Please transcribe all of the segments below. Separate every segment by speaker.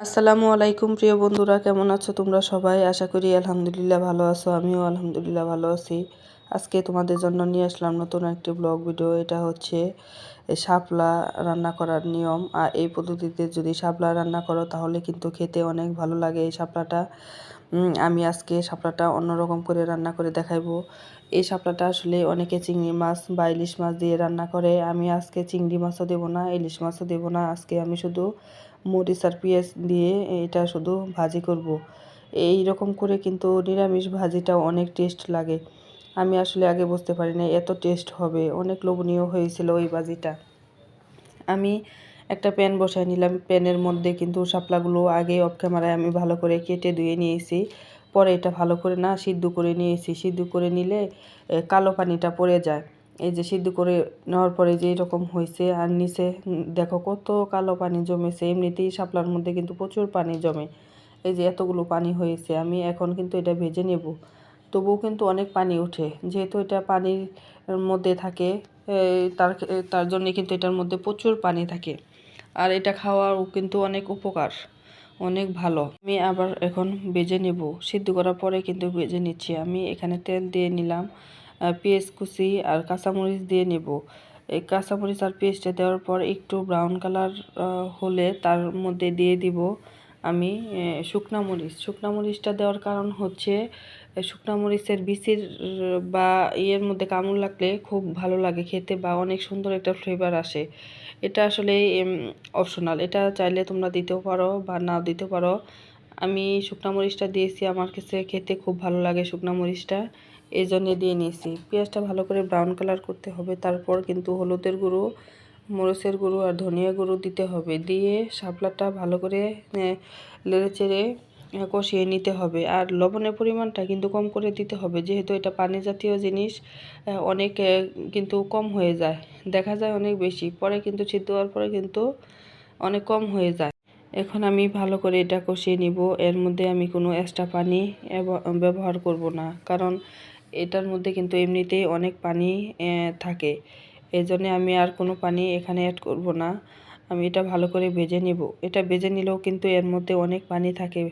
Speaker 1: আসসালামু আলাইকুম, প্রিয় বন্ধুরা, কেমন আছো তোমরা সবাই? আশা করি আলহামদুলিল্লাহ ভালো আছো, আমিও আলহামদুলিল্লাহ ভালো আছি। আজকে তোমাদের জন্য নিয়ে আসলাম নতুন একটি ব্লগ ভিডিও, এটা হচ্ছে শাপলা রান্না করার নিয়ম। আর এই পদ্ধতিতে যদি শাপলা রান্না করো, তাহলে কিন্তু খেতে অনেক ভালো লাগে এই শাপলাটা। আমি আজকে শাপলাটা অন্যরকম করে রান্না করে দেখাইবো। এই শাপলাটা আসলে অনেকে চিংড়ি মাছ বা ইলিশ মাছ দিয়ে রান্না করে। আমি আজকে চিংড়ি মাছও দেবো না, ইলিশ মাছও দেবো না। আজকে আমি শুধু মরিচ আর পেঁয়াজ দিয়ে এটা শুধু ভাজি করব। এই রকম করে কিন্তু নিরামিষ ভাজিটাও অনেক টেস্ট লাগে। আমি আসলে আগে বুঝতে পারি না এত টেস্ট হবে। অনেক লোভনীয় হয়েছিল ওই ভাজিটা। আমি একটা প্যান বসায় নিলাম। প্যানের মধ্যে কিন্তু শাপলাগুলো আগে অফ ক্যামেরায় আমি ভালো করে কেটে ধুয়ে নিয়েছি। পরে এটা ভালো করে না সিদ্ধ করে নিয়েছি। সিদ্ধ করে নিলে কালো পানিটা পড়ে যায়। এই যে সিদ্ধ করে নেওয়ার পরে যে এরকম হয়েছে আর নিচে দেখো কত কালো পানি জমেছে, এমনিতেই শাপলার মধ্যে কিন্তু প্রচুর পানি জমে। এই যে এতগুলো পানি হয়েছে, আমি এখন কিন্তু এটা ভেজে নেব। তবুও কিন্তু অনেক পানি ওঠে, যেহেতু এটা পানির মধ্যে থাকে তার তার জন্যে কিন্তু এটার মধ্যে প্রচুর পানি থাকে। আর এটা খাওয়াও কিন্তু অনেক উপকার, অনেক ভালো। আমি আবার এখন বেজে নেব। সিদ্ধ করার পরে কিন্তু বেজে নিচ্ছি। আমি এখানে তেল দিয়ে নিলাম। পেঁয়াজ কুচি আর কাঁচামরিচ দিয়ে নেব। এই কাঁচামরিচ আর পেঁয়াজটা দেওয়ার পর একটু ব্রাউন কালার হলে তার মধ্যে দিয়ে দিব আমি শুকনা মরিচ। শুকনা মরিচটা দেওয়ার কারণ হচ্ছে শুকনা মরিচের বিচির, বা ইয়ের মধ্যে কামড় লাগলে খুব ভালো লাগে খেতে বা অনেক সুন্দর একটা ফ্লেভার আসে। এটা আসলে অপশনাল এটা চাইলে তোমরা দিতেও পারো বা নাও দিতে পারো। আমি শুকনো মরিচটা দিয়েছি, আমার কাছে খেতে খুব ভালো লাগে শুকনো মরিচটা এই জন্যে দিয়ে নিয়েছি। পেঁয়াজটা ভালো করে ব্রাউন কালার করতে হবে, তারপর কিন্তু হলুদের গুঁড়ো, মরিচের গুঁড়ো আর ধনিয়া গুঁড়ো দিতে হবে, দিয়ে শাপলাটা ভালো করে লেড়ে চেড়ে কষিয়ে নিতে হবে। আর লবণের পরিমাণটা কিন্তু কম করে দিতে হবে, যেহেতু এটা পানি জাতীয় জিনিস অনেক কিন্তু কম হয়ে যায়, দেখা যায় অনেক বেশি, পরে কিন্তু সিদ্ধ হওয়ার পরে কিন্তু অনেক কম হয়ে যায়। এখন আমি ভালো করে এটা কষিয়ে নিব। এর মধ্যে আমি কোনো এক্সট্রা পানি ব্যবহার করব না। কারণ এটার মধ্যে কিন্তু এমনিতেই অনেক পানি থাকে। এই জন্যে আমি আর কোনো পানি এখানে অ্যাড করব না। আমি এটা ভালো করে ভেজে নিব। এটা ভেজে নিলেও কিন্তু এর মধ্যে অনেক পানি থাকে।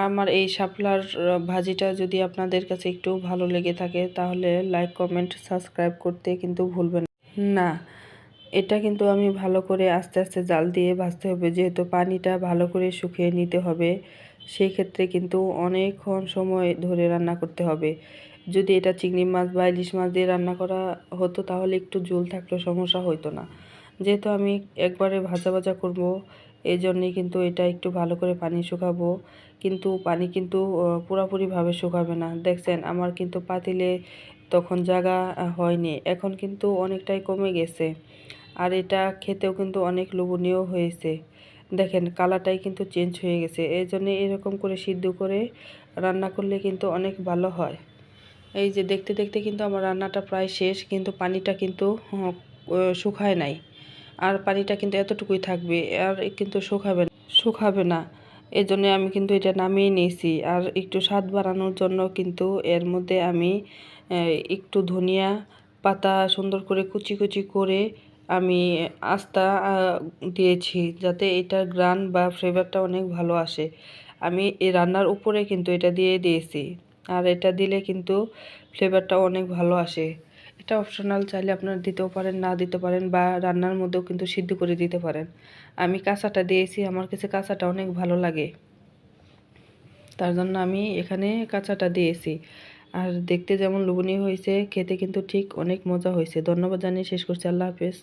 Speaker 1: আমার এই শাপলার ভাজিটা যদি আপনাদের কাছে একটু ভালো লেগে থাকে, তাহলে লাইক কমেন্ট সাবস্ক্রাইব করতে কিন্তু ভুলবেন না এটা কিন্তু আমি ভালো করে আস্তে আস্তে জাল দিয়ে ভাজতে হবে। যেহেতু পানিটা ভালো করে শুকিয়ে নিতে হবে সেই ক্ষেত্রে কিন্তু অনেকক্ষণ সময় ধরে রান্না করতে হবে। যদি এটা চিংড়ি মাছ বা ইলিশ মাছ দিয়ে রান্না করা হতো, তাহলে একটু ঝোল থাকলে সমস্যা হতো না। যেহেতু আমি একবারে ভাজা ভাজা করব এই জন্যেই কিন্তু এটা একটু ভালো করে পানি শুকাবো। কিন্তু পানি কিন্তু পুরোপুরিভাবে শুকাবে না। দেখছেন, আমার কিন্তু পাতিলে তখন জায়গা হয়নি। এখন কিন্তু অনেকটাই কমে গেছে। আর এটা খেতেও কিন্তু অনেক লোভনীয় হয়েছে। দেখেন, কালারটাই কিন্তু চেঞ্জ হয়ে গেছে। এই জন্যে এরকম করে সিদ্ধ করে রান্না করলে কিন্তু অনেক ভালো হয়। এই যে দেখতে দেখতে কিন্তু আমার রান্নাটা প্রায় শেষ, কিন্তু পানিটা কিন্তু শুকায় নাই। আর পানিটা কিন্তু এতটুকুই থাকবে, আর কিন্তু শুকাবে শুকাবে না। এই জন্য আমি কিন্তু এটা নামিয়ে নিয়েছি। আর একটু স্বাদ বাড়ানোর জন্য কিন্তু এর মধ্যে আমি একটু ধনিয়া পাতা সুন্দর করে কুচি কুচি করে আমি আস্তা দিয়েছি যাতে এটার গ্রান বা ফ্লেভারটা অনেক ভালো আসে। আমি এই রান্নার উপরে কিন্তু এটা দিয়ে দিয়েছি। আর এটা দিলে কিন্তু ফ্লেভারটা অনেক ভালো আসে। এটা অপশনাল চাইলে আপনারা দিতেও পারেন, না দিতে পারেন বা রান্নার মধ্যেও কিন্তু সিদ্ধ করে দিতে পারেন। আমি কাঁচাটা দিয়েছি, আমার কাছে কাঁচাটা অনেক ভালো লাগে। তার জন্য আমি এখানে কাঁচাটা দিয়েছি। আর দেখতে যেমন লোভনীয় হয়েছে, খেতে কিন্তু ঠিক অনেক মজা হয়েছে। ধন্যবাদ জানিয়ে শেষ করছি। আল্লাহ হাফেজ।